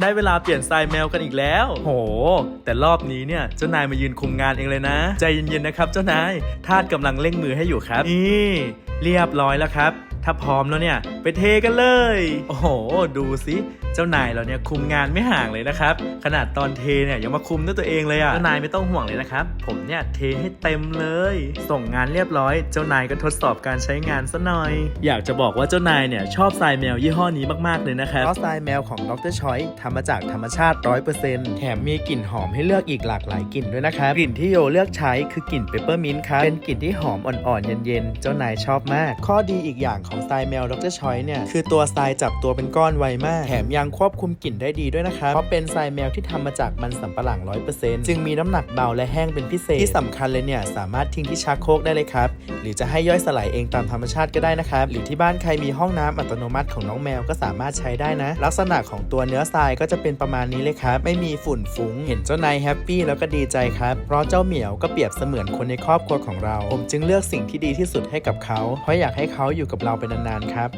ได้เวลาเปลี่ยนทรายแมวกันอีกแล้ว โห แต่รอบนี้เนี่ยเจ้านายมายืนคุมงานเองเลยนะ ใจเย็นๆนะครับ เจ้านายทาสกำลังเร่งมือให้อยู่ครับ นี่ เรียบร้อยแล้วครับ ถ้าพร้อมแล้วเนี่ย ไปเทกันเลย โอ้โห ดูสิเจ้านายเราเนี่ยคุมงานไม่ห่างเลยนะครับ ขนาดตอนเทเนี่ยยังมาคุมด้วยตัวเองเลยอะเจ้านายไม่ต้องห่วงเลยนะครับ ผมเนี่ยเทให้เต็มเลย ส่งงานเรียบร้อย เจ้านายก็ทดสอบการใช้งานซะหน่อย อยากจะบอกว่าเจ้านายเนี่ยชอบทรายแมวยี่ห้อนี้มากๆเลยนะครับเพราะทรายแมวของดรชอยทำมาจากธรรมชาติ100%แถมมีกลิ่นหอมให้เลือกอีกหลากหลายกลิ่นด้วยนะครับกลิ่นที่โยเลือกใช้คือกลิ่นเปปเปอร์มินต์ครับเป็นกลิ่นที่หอมอ่อนๆเย็นๆเจ้านายชอบมาก ข้อดีอีกอย่างของทรายแมวดรชอยเนี่ยคือตัวทรายจับตัวเป็นก้อนไวมากแถมยังควบคุมกลิ่นได้ดีด้วยนะครับเพราะเป็นทรายแมวที่ทำมาจากมันสำปะหลัง 100%จึงมีน้ำหนักเบาและแห้งเป็นพิเศษที่สำคัญเลยเนี่ยสามารถทิ้งที่ชักโครกได้เลยครับหรือจะให้ย่อยสลายเองตามธรรมชาติก็ได้นะครับหรือที่บ้านใครมีห้องน้ำอัตโนมัติของน้องแมวก็สามารถใช้ได้นะ ลักษณะของตัวเนื้อทรายก็จะเป็นประมาณนี้เลยครับไม่มีฝุ่นฟุ้งเห็นเจ้านายแฮปปี้แล้วก็ดีใจครับเพราะเจ้าเหมียวก็เปรียบเสมือนคนในครอบครัวของเรา ผมจึงเลือกสิ่งที่ดีที่สุดให้กับเขาเพราะอยากให้เขาอยู่กับเราเป็นนานๆครับ